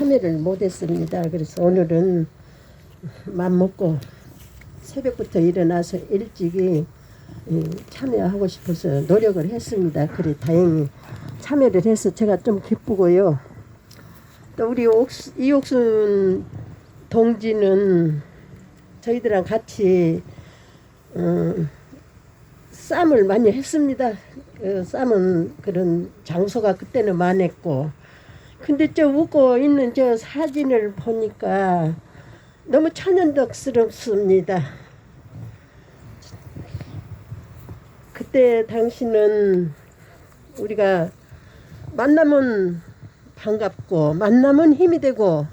참여를 못했습니다. 그래서 오늘은 맘 먹고 새벽부터 일어나서 일찍이 이, 참여하고 싶어서 노력을 했습니다. 그래 다행히 참여를 해서 제가 좀 기쁘고요. 또 우리 옥수, 이옥순 동지는 저희들랑 같이 어, 쌈을 많이 했습니다. 그 쌈은 그런 장소가 그때는 많았고 근데 저 웃고 있는 저 사진을 보니까 너무 천연덕스럽습니다. 그때 당시는 우리가 만나면 반갑고 만나면 힘이 되고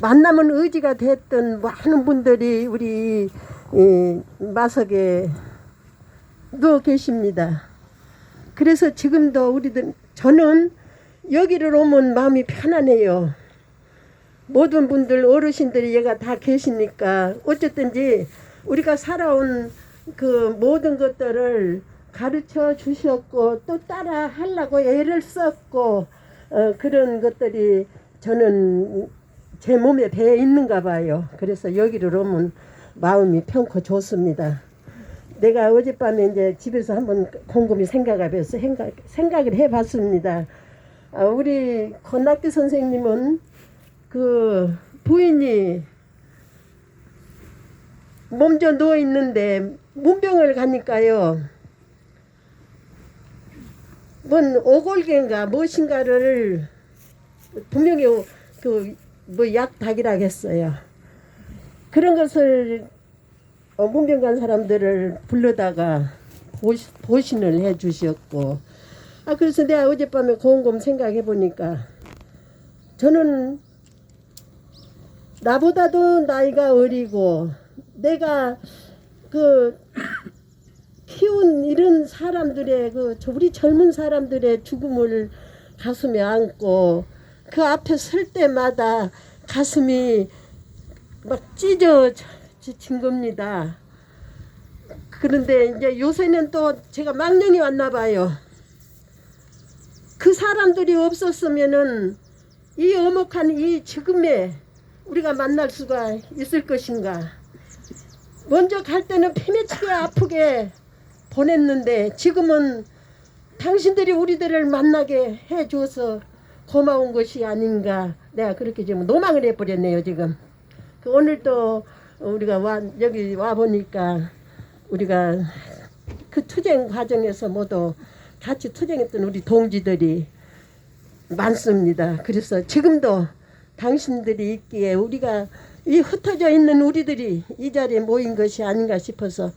만나면 의지가 됐던 많은 분들이 우리 이 마석에 누워 계십니다. 그래서 지금도 우리들 저는 여기를 오면 마음이 편안해요. 모든 분들 어르신들이 얘가 다 계시니까 어쨌든지 우리가 살아온 그 모든 것들을 가르쳐 주셨고 또 따라 하려고 애를 썼고 어, 그런 것들이 저는 제 몸에 배어 있는가 봐요. 그래서 여기를 오면 마음이 편코 좋습니다. 내가 어젯밤에 이제 집에서 한번 곰곰이 생각하면서 생각, 생각을 해봤습니다. 아, 우리 권학기 선생님은 그 부인이 몸져 누워 있는데 문병을 가니까요. 뭔 오골개인가 무엇인가를 분명히 그뭐 약닭이라고 했어요. 그런 것을 어, 문병 간 사람들을 불러다가 보신을 해 주셨고 아 그래서 내가 어젯밤에 곰곰 생각해 보니까 저는 나보다도 나이가 어리고 내가 그 키운 이런 사람들의 그 저- 우리 젊은 사람들의 죽음을 가슴에 안고 그 앞에 설 때마다 가슴이 막 찢어진 겁니다. 그런데 이제 요새는 또 제가 망령이 왔나 봐요. 그 사람들이 없었으면은 이 어목한 이 지금에 우리가 만날 수가 있을 것인가. 먼저 갈 때는 피맺히게 아프게 보냈는데 지금은 당신들이 우리들을 만나게 해줘서 고마운 것이 아닌가. 내가 그렇게 지금 노망을 해버렸네요 지금. 그 오늘 또 우리가 와, 여기 와 보니까 우리가 그 투쟁 과정에서 모두 같이 투쟁했던 우리 동지들이 많습니다. 그래서 지금도 당신들이 있기에 우리가 이 흩어져 있는 우리들이 이 자리에 모인 것이 아닌가 싶어서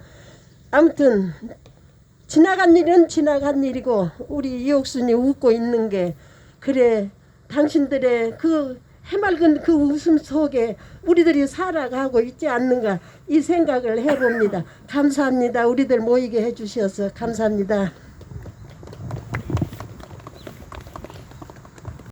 아무튼 지나간 일은 지나간 일이고 우리 이옥순이 웃고 있는 게 그래 당신들의 그 해맑은 그 웃음 속에 우리들이 살아가고 있지 않는가 이 생각을 해봅니다. 감사합니다. 우리들 모이게 해주셔서 감사합니다.